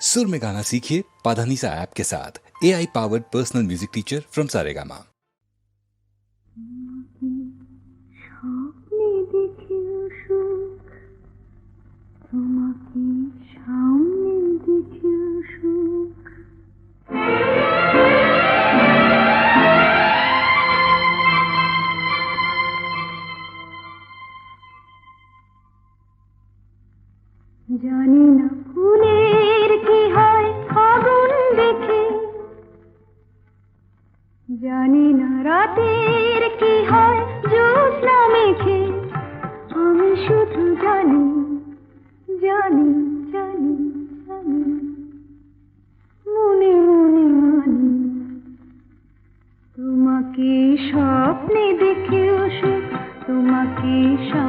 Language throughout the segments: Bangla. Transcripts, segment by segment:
सुर में गाना सीखिए पाधानीसा ऐप के साथ A I powered personal music teacher from Saregama স্বপ্নে দেখেও সুখ তোমাকে সামনে দেখেও সুখ জানি না রাতের কি হয় আমি শুধু জানি জানি জানি জানি। মনে মনে মানি, তোমাকে স্বপ্নে দেখেও সুখ তোমাকে সামনে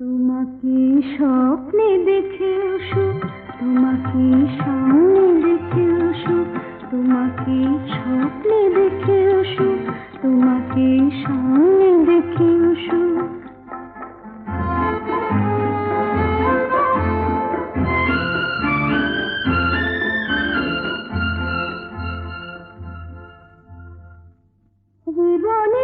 তোমাকে স্বপ্নে দেখে সুখ তোমাকে সামনে দেখে সুখ তোমাকে স্বপ্নে দেখে সুখ তোমাকে সামনে দেখে সুখ জীবনের